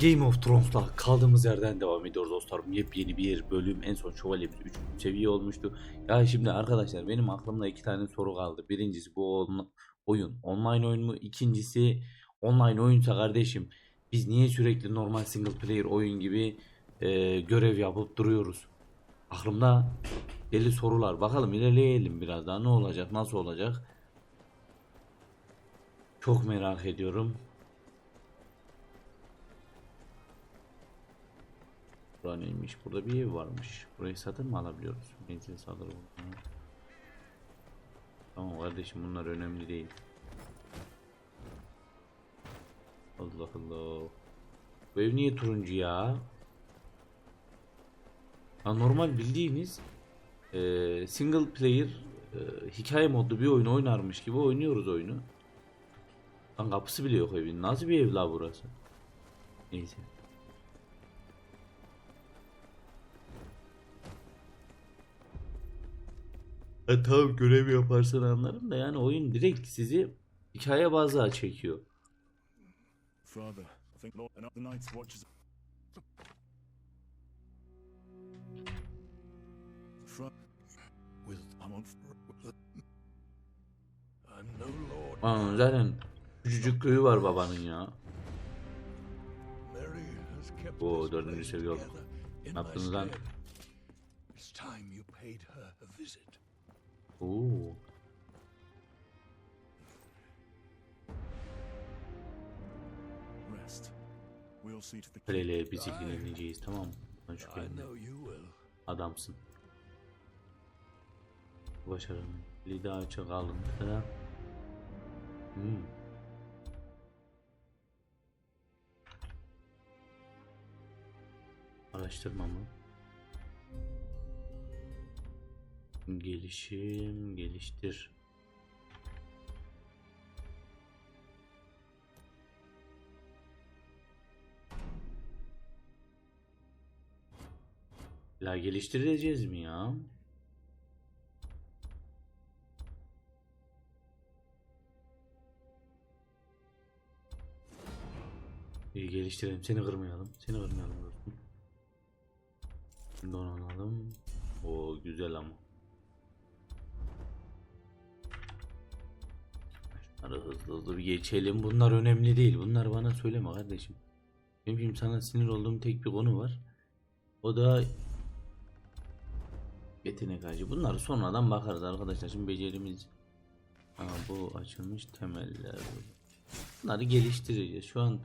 Game of Thrones'la kaldığımız yerden devam ediyoruz dostlarım. Yepyeni bir bölüm. En son şövalyemiz 3 seviye olmuştu. Ya şimdi arkadaşlar benim aklımda iki tane soru kaldı. Birincisi bu on- oyun online oyun mu? İkincisi online oyunsa kardeşim biz niye sürekli normal single player oyun gibi e, görev yapıp duruyoruz? Aklımda deli sorular. Bakalım ilerleyelim biraz daha. Ne olacak? Nasıl olacak? Çok merak ediyorum. Bura neymiş? Burada bir ev varmış. Burayı satın mı alabiliyoruz? Benzin saldırı bulunduğunu. Tamam kardeşim bunlar önemli değil. Allah Allah. Bu ev niye turuncu ya? Ha, normal bildiğimiz eee, single player eee, hikaye modlu bir oyun oynarmış gibi oynuyoruz oyunu. Lan kapısı bile yok evin. Nasıl bir ev la burası? Neyse. E tamam görev yaparsan anlarım da yani oyun direkt sizi hikaye bazlı çekiyor. Father, I think Lord and the Night's no lord. Aa, zaten küçücük köyü var babanın ya. Us dördüncü seviye oldu. together Oo. Rest. We'll see to the Kaleye biz ilgileneceğiz tamam mı? Şu will. Adamsın. Başarın. Lida açık alıntı. Hmm. Araştırma mı? Gelişim, geliştir. La geliştireceğiz mi ya? İyi geliştirelim. Seni kırmayalım. Seni kırmayalım dostum. Donanalım. O güzel ama. Şunları hızlı hızlı bir geçelim. Bunlar önemli değil. Bunlar bana söyleme kardeşim. Benim şimdi sana sinir olduğum tek bir konu var. O da yetenek ağacı. Bunları sonradan bakarız arkadaşlar. Şimdi becerimiz Aa, bu açılmış temeller. Bunları geliştireceğiz. Şu an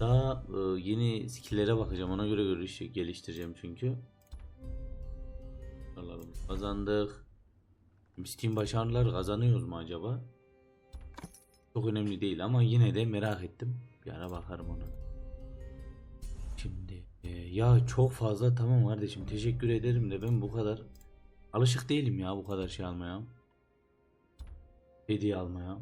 daha e, yeni skill'lere bakacağım. Ona göre göre geliştireceğim çünkü. Kazandık. Steam başarılar kazanıyoruz mu acaba? Çok önemli değil ama yine de merak ettim. Bir ara bakarım ona. Şimdi e, ya çok fazla tamam kardeşim teşekkür ederim de ben bu kadar alışık değilim ya bu kadar şey almaya. Hediye almaya.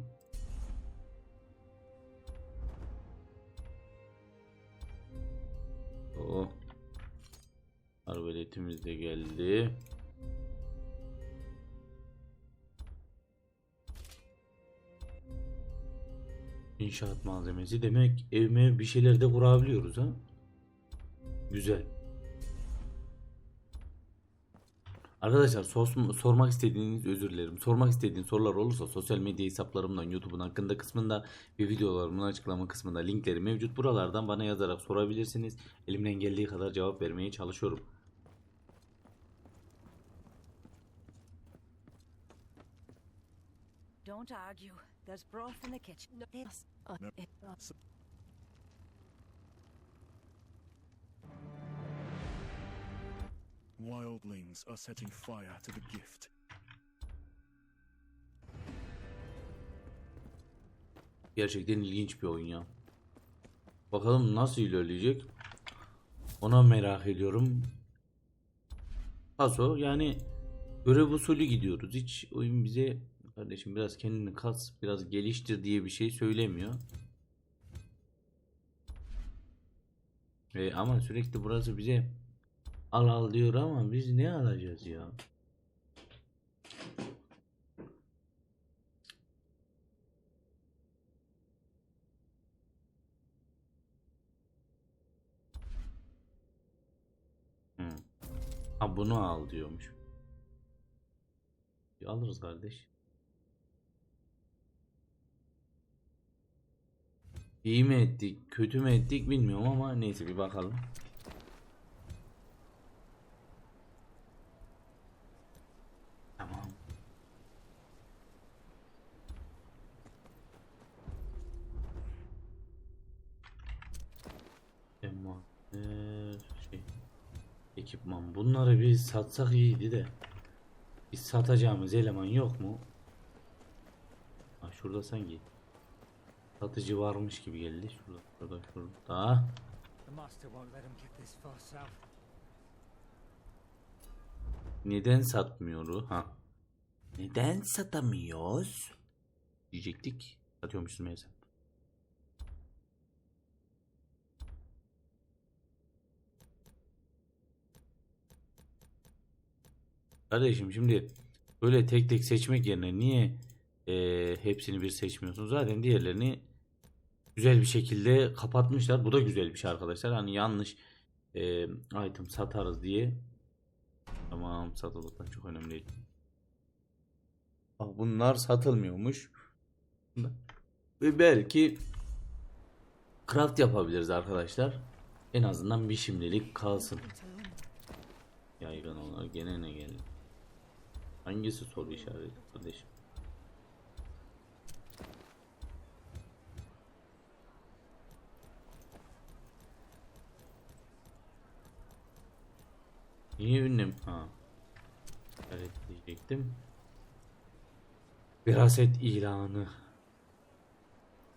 Oh. Arbaletimiz de geldi. İnşaat malzemesi demek evime bir şeyler de kurabiliyoruz ha. Güzel. Arkadaşlar sor- sormak istediğiniz özür dilerim. Sormak istediğiniz sorular olursa sosyal medya hesaplarımdan YouTube'un hakkında kısmında ve videolarımın açıklama kısmında linkleri mevcut. Buralardan bana yazarak sorabilirsiniz. Elimden geldiği kadar cevap vermeye çalışıyorum. Don't argue. There's broth in the kitchen. It's, uh, No. it, uh, Wildlings are setting fire to the gift. Gerçekten ilginç bir oyun ya. Bakalım nasıl ilerleyecek. Ona merak ediyorum. Paso yani görev usulü gidiyoruz. Hiç oyun bize Kardeşim biraz kendini kas, biraz geliştir diye bir şey söylemiyor. E, ama sürekli burası bize al al diyor ama biz ne alacağız ya? Ha bunu al diyormuş. Alırız kardeş. İyi mi ettik, kötü mü ettik bilmiyorum ama neyse bir bakalım. Tamam. Envanter şey ekipman bunları bir satsak iyiydi de biz satacağımız eleman yok mu? Ha şurada sanki satıcı varmış gibi geldi. Şurada şurada şurada. Neden satmıyor ha. Neden satamıyoruz? Diyecektik. Satıyormuşsun meğerse. Kardeşim şimdi böyle tek tek seçmek yerine niye eee, hepsini bir seçmiyorsunuz? Zaten diğerlerini güzel bir şekilde kapatmışlar. Bu da güzel bir şey arkadaşlar. Hani yanlış eee, item satarız diye. Tamam satılıktan çok önemli değil. Bak bunlar satılmıyormuş. Ve belki craft yapabiliriz arkadaşlar. En azından bir şimdilik kalsın. Yaygın olarak gene ne geldi? Hangisi soru işareti kardeşim? Niye ünlem? Ha. Evet diyecektim. Veraset ilanı.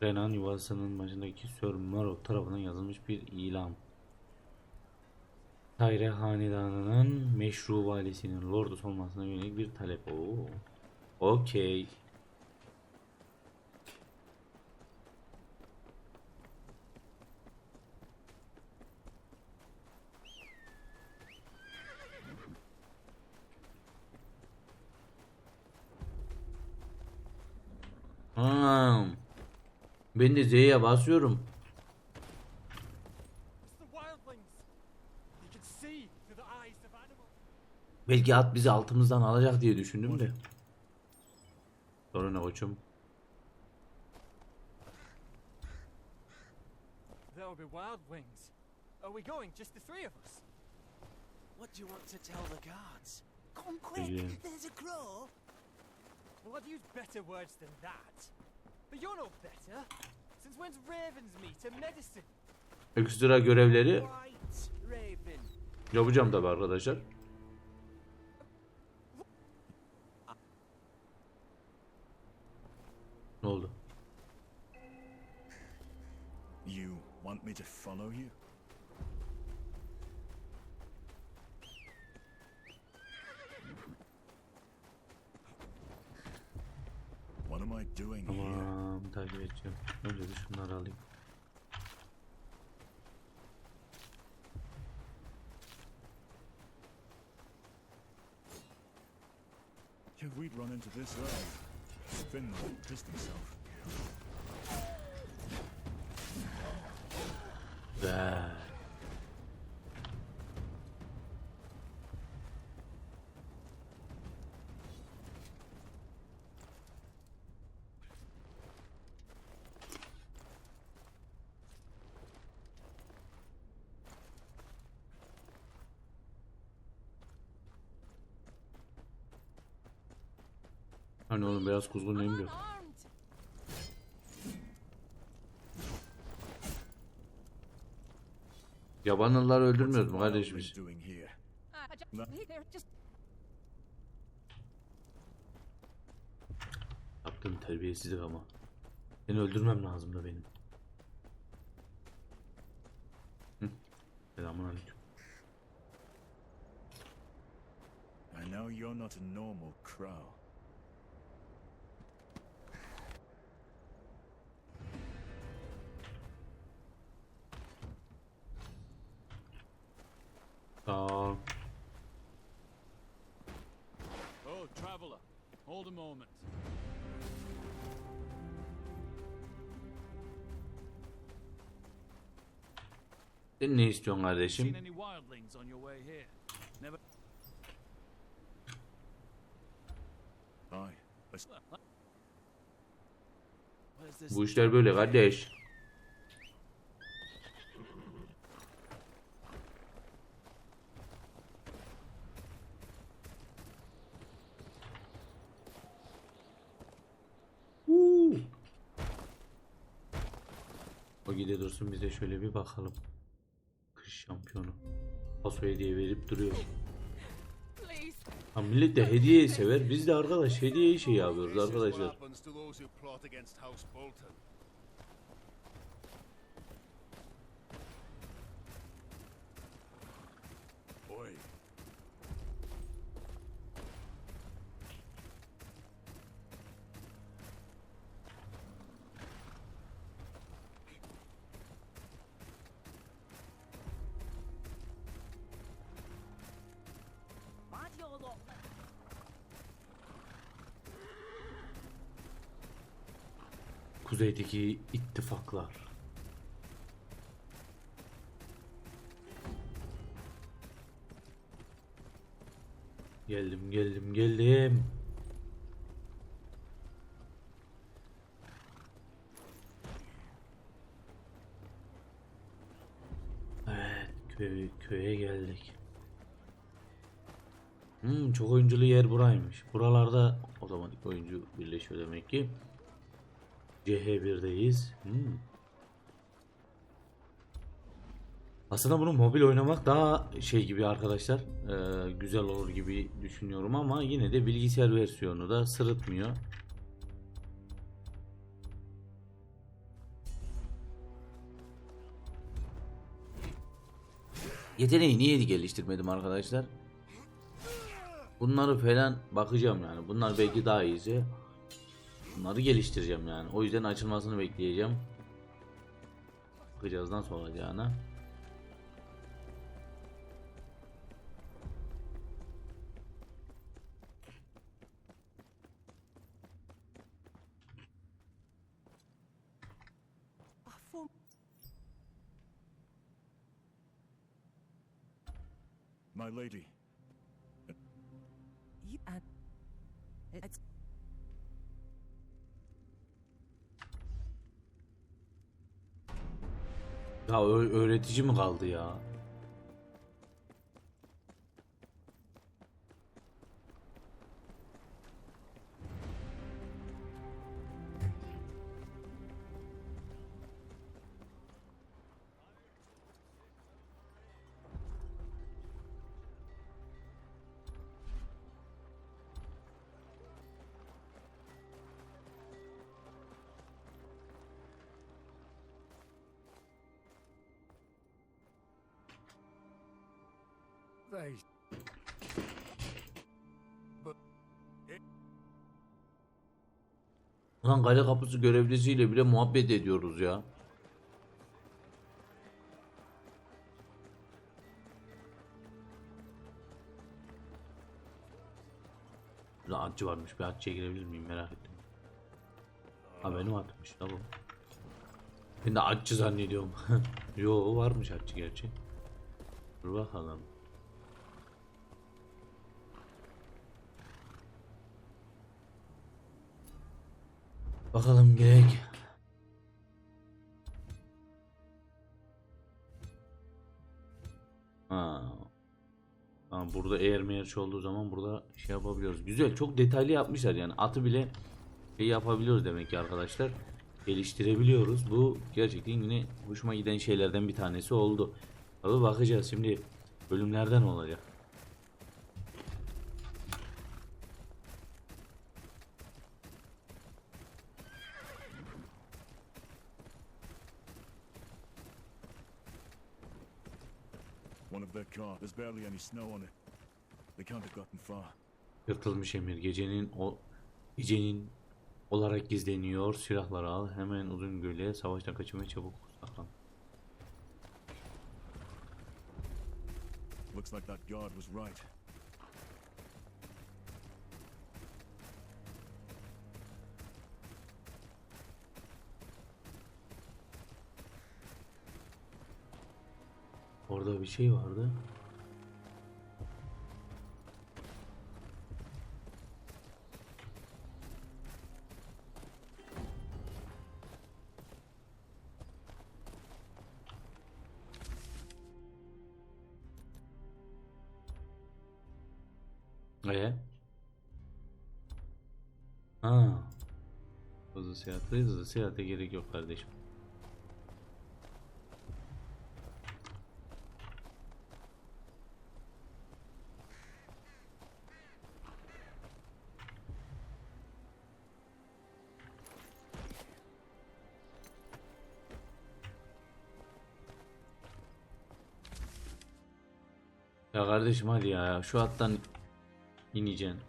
Renan yuvasının başındaki Sir Morrow tarafından yazılmış bir ilan. Tayre hanedanının meşru valisinin lordus olmasına yönelik bir talep. Oo. Okey. Ha. Ben de Z'ye basıyorum. Belki at bizi altımızdan alacak diye düşündüm de. Sonra ne koçum? There'll be wildlings. Are we going, just the three of us? What do you want to tell the guards? Come quick, there's a crow. Well, I've used better words than that. But you're no better. Since when's ravens meat a medicine? Ekstra görevleri yapacağım tabi arkadaşlar. Ne oldu? You want me to follow you? Önce bir şunları alayım. If we'd run into this early, Finn would have pissed himself. Güzel. Hani oğlum beyaz kuzgun neyim diyor. Unarmed. Yabanlıları öldürmüyoruz mu kardeşim biz? Yaptığım terbiyesizlik ama. Seni öldürmem lazım da benim. Selamun aleyküm. I know you're not a normal crow. Sağ. Oh, traveler. Hold a moment. Sen ne istiyorsun kardeşim? Bu işler böyle kardeş. Şöyle bir bakalım. Kış şampiyonu. Paso hediye verip duruyor. Ha millet de hediyeyi sever. Biz de arkadaş hediye şey yapıyoruz arkadaşlar. Kuzeydeki ittifaklar. Geldim geldim geldim. Evet köy, köye geldik. Hmm, çok oyunculu yer buraymış. Buralarda otomatik oyuncu birleşiyor demek ki. CH1'deyiz. Hmm. Aslında bunu mobil oynamak daha şey gibi arkadaşlar e, güzel olur gibi düşünüyorum ama yine de bilgisayar versiyonu da sırıtmıyor. Yeteneği niye geliştirmedim arkadaşlar? Bunları falan bakacağım yani. Bunlar belki daha iyisi. Bunları geliştireceğim yani. O yüzden açılmasını bekleyeceğim. Bakacağız nasıl olacağını. Ah, for My lady. Ya öğretici mi kaldı ya? Lan kale kapısı görevlisiyle bile muhabbet ediyoruz ya. Burada atçı varmış. Bir atçıya girebilir miyim merak ettim. Ha benim atmış tamam. Ben de atçı zannediyorum. Yo varmış atçı gerçi. Dur bakalım. Bakalım gerek. Ha. Ha, burada eğer meğer olduğu zaman burada şey yapabiliyoruz. Güzel, çok detaylı yapmışlar yani. Atı bile şey yapabiliyoruz demek ki arkadaşlar. Geliştirebiliyoruz. Bu gerçekten yine hoşuma giden şeylerden bir tanesi oldu. Tabii bakacağız şimdi bölümlerden olacak. One of their car. There's barely any snow on it. They can't have gotten far. Yırtılmış emir gecenin o gecenin olarak gizleniyor. Silahları al. Hemen uzun göle savaştan kaçınmaya çabuk saklan. Looks like that guard was right. bir şey vardı. Ee? Ha. Hızlı seyahate, hızlı seyahate gerek yok kardeşim. Kardeşim hadi ya şu attan ineceksin.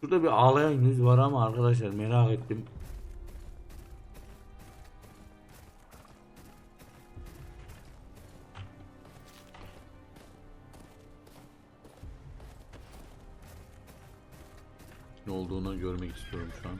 Şurada bir ağlayan yüz var ama arkadaşlar merak ettim. Ne olduğunu görmek istiyorum şu an.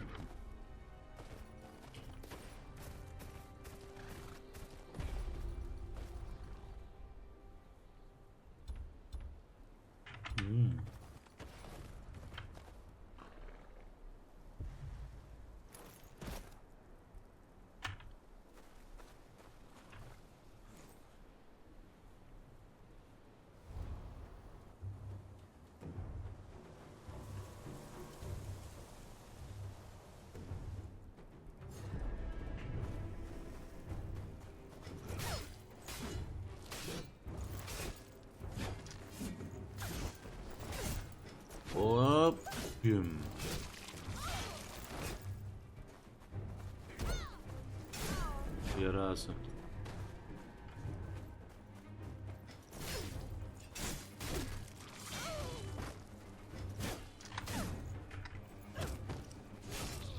Yarası.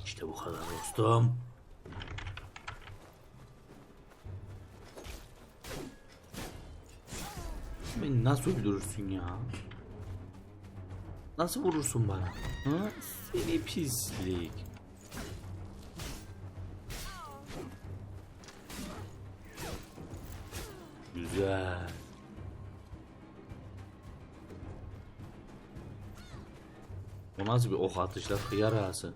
İşte bu kadar dostum. Beni nasıl öldürürsün ya? Nasıl vurursun bana? Ha? Seni pislik. Nasıl bir ok atışla hıyar ağası?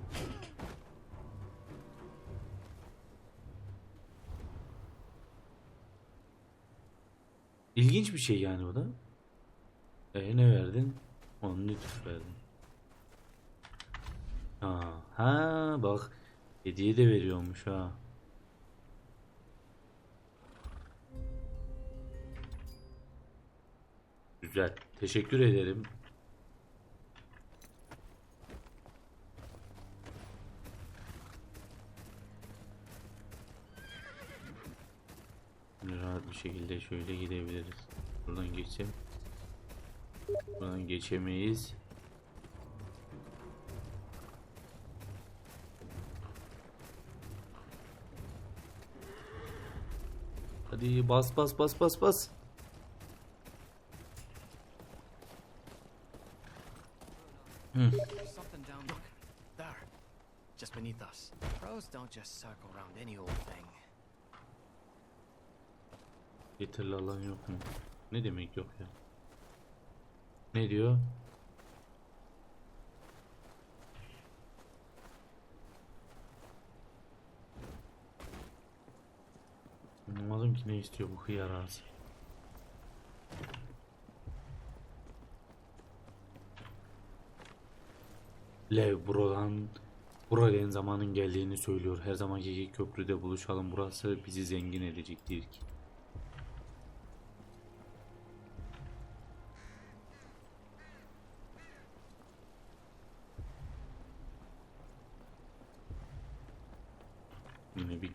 İlginç bir şey yani bu da. E ne verdin? Onu lütuf verdin. Ha, ha bak hediye de veriyormuş ha. Güzel. Teşekkür ederim. Rahat bir şekilde şöyle gidebiliriz. Buradan geçeceğim. Buradan geçemeyiz. Hadi bas bas bas bas bas. There. Just beneath us. Crows don't just circle around any old thing. Yeterli alan yok mu? Ne demek yok ya? Ne diyor? Anlamadım ki ne istiyor bu hıyar ağası. Lev buradan Buradan zamanın geldiğini söylüyor. Her zamanki köprüde buluşalım. Burası bizi zengin edecektir ki.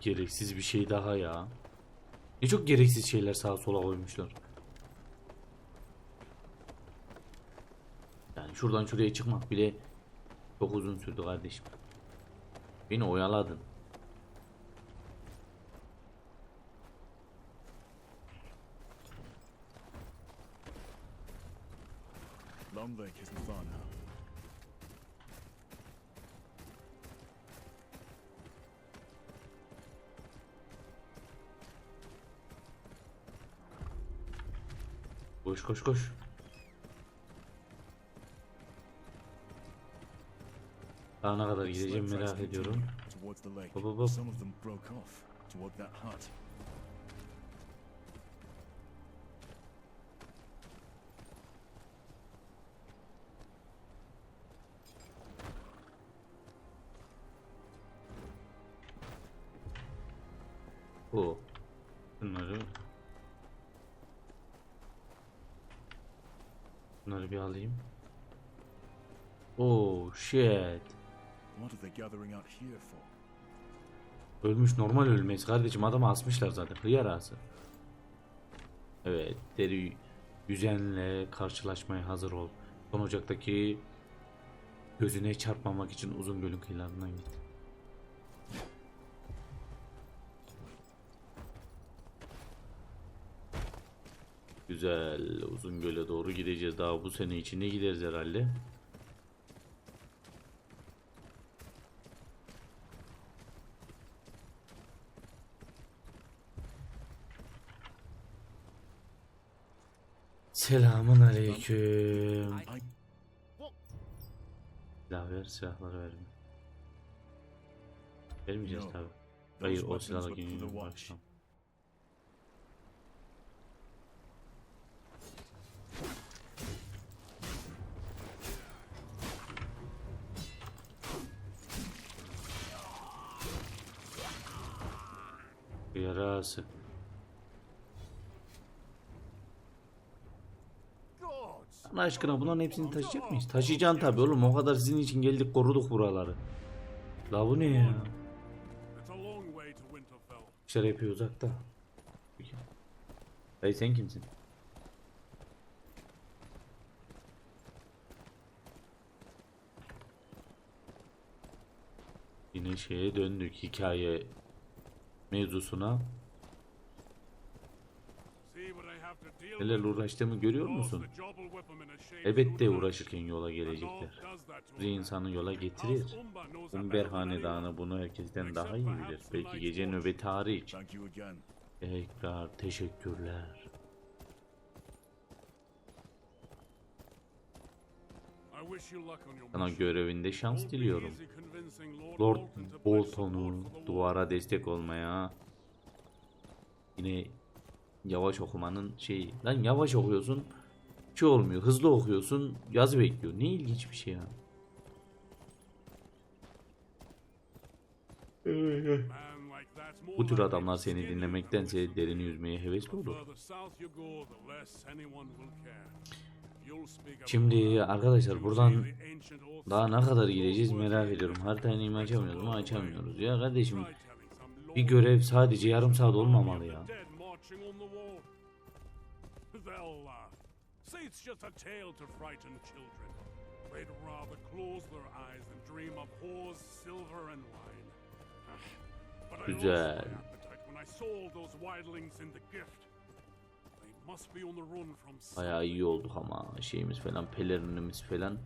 Gereksiz bir şey daha ya. Ne çok gereksiz şeyler sağa sola koymuşlar. Yani şuradan şuraya çıkmak bile çok uzun sürdü kardeşim. Beni oyaladın. Koş koş. Daha ne kadar gideceğim merak ediyorum. Hop, hop, hop. Some of bir alayım. Oh shit. What are they gathering out here for? Ölmüş normal ölmez kardeşim adamı asmışlar zaten hıyar ağası. Evet deri yüzenle karşılaşmaya hazır ol. Son ocaktaki gözüne çarpmamak için uzun gölün kıyılarından git. Güzel uzun göle doğru gideceğiz daha bu sene içinde gideriz herhalde. Selamun aleyküm. Silah ver, silahları verme. Vermeyeceğiz tabi. Hayır o silahla for Gods! Allah aşkına bunların hepsini taşıyacak mıyız? Taşıyacaksın tabi oğlum o kadar sizin için geldik koruduk buraları. La bu ne ya? İşler yapıyor uzakta. Dayı sen kimsin? Yine şeye döndük hikaye mevzusuna. See what I have to deal Neler uğraştığımı görüyor musun? Elbette uğraşırken yola gelecekler. Bir insanı yola getirir. Umber hanedanı bunu herkesten daha iyi bilir. Belki gece nöbeti hariç. Tekrar teşekkürler. Sana görevinde şans diliyorum. Lord Bolton'u duvara destek olmaya yine yavaş okumanın şeyi. Lan yavaş okuyorsun şey olmuyor. Hızlı okuyorsun yazı bekliyor. Ne ilginç bir şey ya. Bu tür adamlar seni dinlemektense derini yüzmeye hevesli olur. Şimdi arkadaşlar buradan daha ne kadar gideceğiz merak ediyorum. Haritayı mı açamıyoruz mu? Açamıyoruz. Ya kardeşim bir görev sadece yarım saat olmamalı ya. Marching on the wall. They'll laugh. Say it's just a tale to frighten children. They'd rather close their eyes than dream of whores, silver, and wine. But I lost my appetite when I sold those wildlings in the gift. They must be on the run from Bayağı iyi olduk ama şeyimiz falan pelerinimiz falan.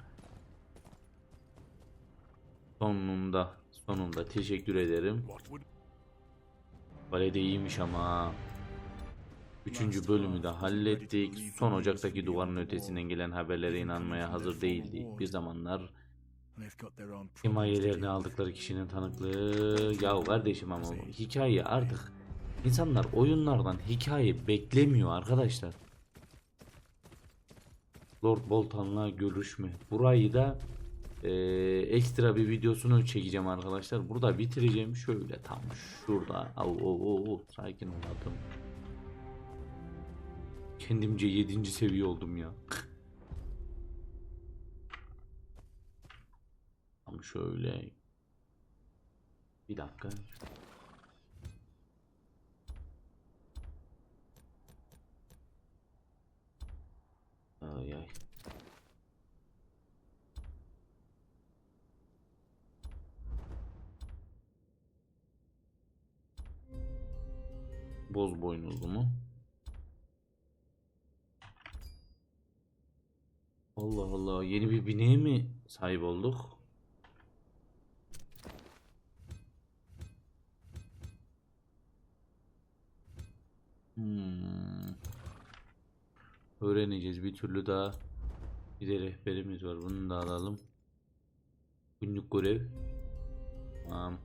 Sonunda sonunda teşekkür ederim. What would Vale de iyiymiş ama. Üçüncü bölümü de hallettik. Son Ocak'taki duvarın ötesinden gelen haberlere inanmaya hazır değildik. Bir zamanlar himayelerini aldıkları kişinin tanıklığı. Ya kardeşim ama hikaye artık insanlar oyunlardan hikaye beklemiyor arkadaşlar. Lord Bolton'la görüşme. Burayı da eee, ekstra bir videosunu çekeceğim arkadaşlar. Burada bitireceğim. Şöyle tam şurada. Au, au, au, au. Sakin ol adam. Kendimce 7. seviye oldum ya. Tam şöyle. Bir dakika. Ay ay. Boz boynuzlu mu? Allah Allah yeni bir bineğe mi sahip olduk? Hmm. öğreneceğiz bir türlü daha. Bir de rehberimiz var. Bunu da alalım. Günlük görev. Tamam.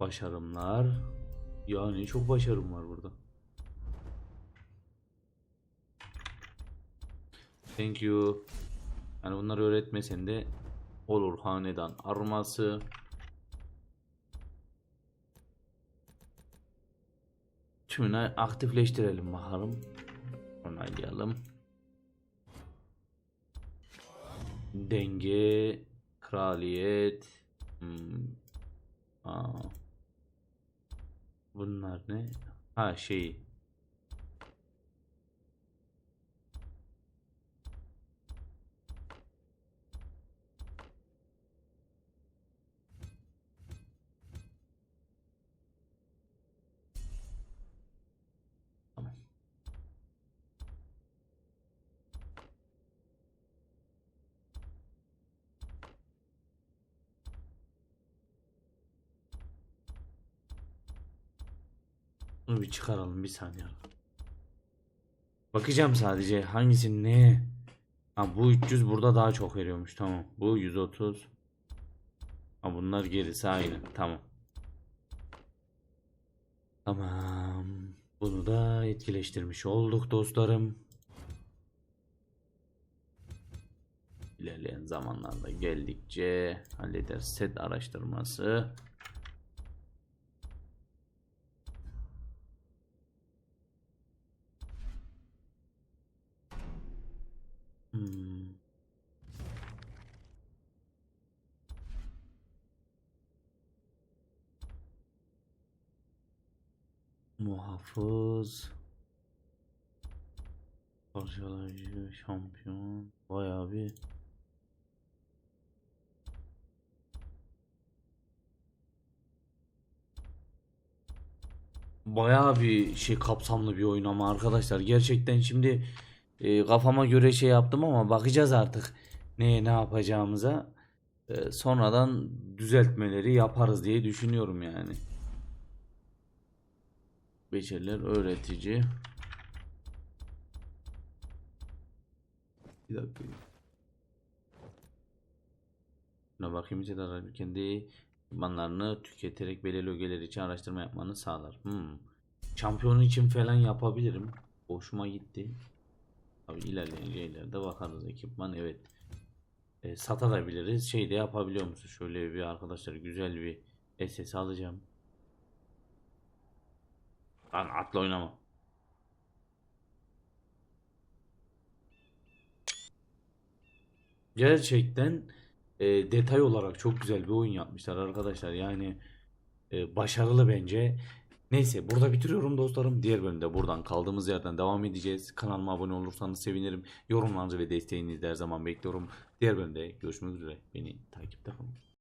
Başarımlar. Yani çok başarım var burada. Thank you. Yani bunları öğretmesen de olur. Hanedan arması. Tümünü aktifleştirelim bakalım. Onaylayalım. Denge, kraliyet. Hmm. Aa. Bunlar ne? Ha şey. Tamam. Bunu bir çıkaralım bir saniye. Bakacağım sadece hangisi ne? Ha bu 300 burada daha çok veriyormuş tamam. Bu 130. Ha bunlar gerisi aynı tamam. Tamam. Bunu da etkileştirmiş olduk dostlarım. İlerleyen zamanlarda geldikçe hallederiz set araştırması. Şampiyon. Bayağı bir Bayağı bir şey kapsamlı bir oyun ama arkadaşlar gerçekten şimdi e, kafama göre şey yaptım ama bakacağız artık neye ne yapacağımıza E, sonradan düzeltmeleri yaparız diye düşünüyorum yani. Beceriler öğretici. Bir dakika. Buna bakayım bir kendi ekipmanlarını tüketerek belirli ögeler için araştırma yapmanı sağlar. Hmm. Şampiyon için falan yapabilirim. Hoşuma gitti. Tabii ilerleyen şeylerde bakarız ekipman evet. E, satabiliriz. Şey de yapabiliyor musun? Şöyle bir arkadaşlar güzel bir SS alacağım. Lan atla oynama. Gerçekten e, detay olarak çok güzel bir oyun yapmışlar arkadaşlar. Yani e, başarılı bence. Neyse burada bitiriyorum dostlarım. Diğer bölümde buradan kaldığımız yerden devam edeceğiz. Kanalıma abone olursanız sevinirim. Yorumlarınızı ve desteğinizi de her zaman bekliyorum. Diğer bölümde görüşmek üzere. Beni takipte kalın.